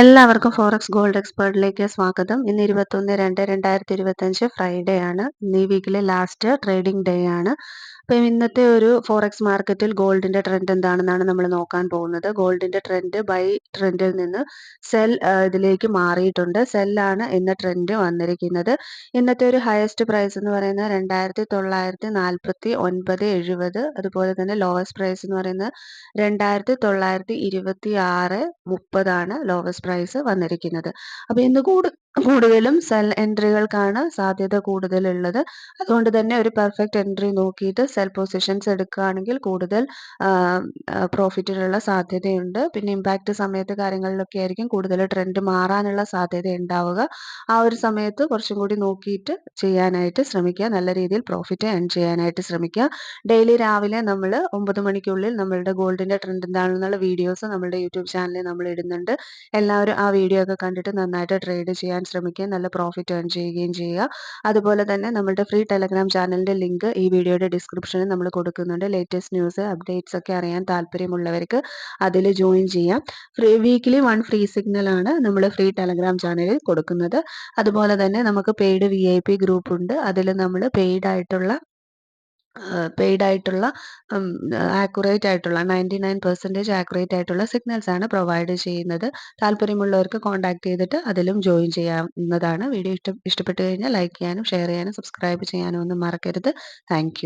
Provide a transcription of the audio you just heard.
എല്ലാവർക്കും forex gold എക്സ്പേർട്ടിലേക്ക് സ്വാഗതം. ഇന്ന് ഇരുപത്തൊന്ന് രണ്ട് രണ്ടായിരത്തി ഇരുപത്തഞ്ച് ഫ്രൈഡേ ആണ്. ഇന്ന് ഈ വീക്കിലെ ലാസ്റ്റ് ട്രേഡിംഗ് ഡേ ആണ്. അപ്പം ഇന്നത്തെ ഒരു ഫോറക്സ് മാർക്കറ്റിൽ ഗോൾഡിന്റെ ട്രെൻഡ് എന്താണെന്നാണ് നമ്മൾ നോക്കാൻ പോകുന്നത്. ഗോൾഡിന്റെ ട്രെൻഡ് ബൈ ട്രെൻഡിൽ നിന്ന് സെൽ ഇതിലേക്ക് മാറിയിട്ടുണ്ട്. സെല്ലാണ് ഇന്ന് ട്രെൻഡ് വന്നിരിക്കുന്നത്. ഇന്നത്തെ ഒരു ഹയസ്റ്റ് പ്രൈസ് എന്ന് പറയുന്നത് രണ്ടായിരത്തി തൊള്ളായിരത്തി നാൽപ്പത്തി ഒൻപത് എഴുപത് അതുപോലെ തന്നെ ലോവസ്റ്റ് പ്രൈസ് എന്ന് പറയുന്നത് രണ്ടായിരത്തി തൊള്ളായിരത്തി ഇരുപത്തി ആറ് മുപ്പതാണ് ലോവസ്റ്റ് പ്രൈസ് വന്നിരിക്കുന്നത്. അപ്പോൾ ഇന്ന് കൂടു കൂടുതലും സെൽ എൻട്രികൾക്കാണ് സാധ്യത കൂടുതലുള്ളത്. അതുകൊണ്ട് തന്നെ ഒരു പെർഫെക്റ്റ് എൻട്രി നോക്കിയിട്ട് സെൽ പൊസിഷൻസ് എടുക്കുകയാണെങ്കിൽ കൂടുതൽ പ്രോഫിറ്റിനുള്ള സാധ്യതയുണ്ട്. പിന്നെ ഇമ്പാക്റ്റ് സമയത്ത് കാര്യങ്ങളിലൊക്കെ ആയിരിക്കും കൂടുതൽ ട്രെൻഡ് മാറാനുള്ള സാധ്യത ഉണ്ടാവുക. ആ ഒരു സമയത്ത് കുറച്ചും കൂടി നോക്കിയിട്ട് ചെയ്യാനായിട്ട് ശ്രമിക്കുക. നല്ല രീതിയിൽ പ്രോഫിറ്റ് ഏൺ ചെയ്യാനായിട്ട് ശ്രമിക്കുക. ഡെയിലി രാവിലെ നമ്മൾ ഒമ്പത് മണിക്കുള്ളിൽ നമ്മളുടെ ഗോൾഡിന്റെ ട്രെൻഡ് എന്താണെന്നുള്ള വീഡിയോസ് നമ്മുടെ യൂട്യൂബ് ചാനലിൽ നമ്മൾ ഇടുന്നുണ്ട്. എല്ലാവരും ആ വീഡിയോ ഒക്കെ കണ്ടിട്ട് നന്നായിട്ട് ട്രേഡ് ചെയ്യാൻ ശ്രമിക്കുക നല്ല പ്രോഫിറ്റ് ഏൺ ചെയ്യുകയും ചെയ്യുക. അതുപോലെ തന്നെ നമ്മുടെ ഫ്രീ ടെലഗ്രാം ചാനലിന്റെ ലിങ്ക് ഈ വീഡിയോയുടെ ഡിസ്ക്രിപ്ഷനിൽ നമ്മൾ കൊടുക്കുന്നുണ്ട്. ലേറ്റസ്റ്റ് ന്യൂസ് അപ്ഡേറ്റ്സ് ഒക്കെ അറിയാൻ താല്പര്യമുള്ളവർക്ക് അതിൽ ജോയിൻ ചെയ്യാം. Free weekly one free signal ആണ് നമ്മൾ ഫ്രീ ടെലഗ്രാം ചാനലിൽ കൊടുക്കുന്നത്. അതുപോലെ തന്നെ നമുക്ക് paid V I P group ഉണ്ട്. അതിൽ നമ്മൾ പെയ്ഡ് ആയിട്ടുള്ള പെയ്ഡ് ആയിട്ടുള്ള ആക്യുറേറ്റ് ആയിട്ടുള്ള നയന്റി നയൻ പെർസെന്റേജ് ആക്യുറേറ്റ് ആയിട്ടുള്ള സിഗ്നൽസ് ആണ് പ്രൊവൈഡ് ചെയ്യുന്നത്. താല്പര്യമുള്ളവർക്ക് കോൺടാക്ട് ചെയ്തിട്ട് അതിലും ജോയിൻ ചെയ്യാവുന്നതാണ്. വീഡിയോ ഇഷ്ടം ഇഷ്ടപ്പെട്ടു കഴിഞ്ഞാൽ ലൈക്ക് ചെയ്യാനും ഷെയർ ചെയ്യാനും സബ്സ്ക്രൈബ് ചെയ്യാനും ഒന്നും മറക്കരുത്. താങ്ക്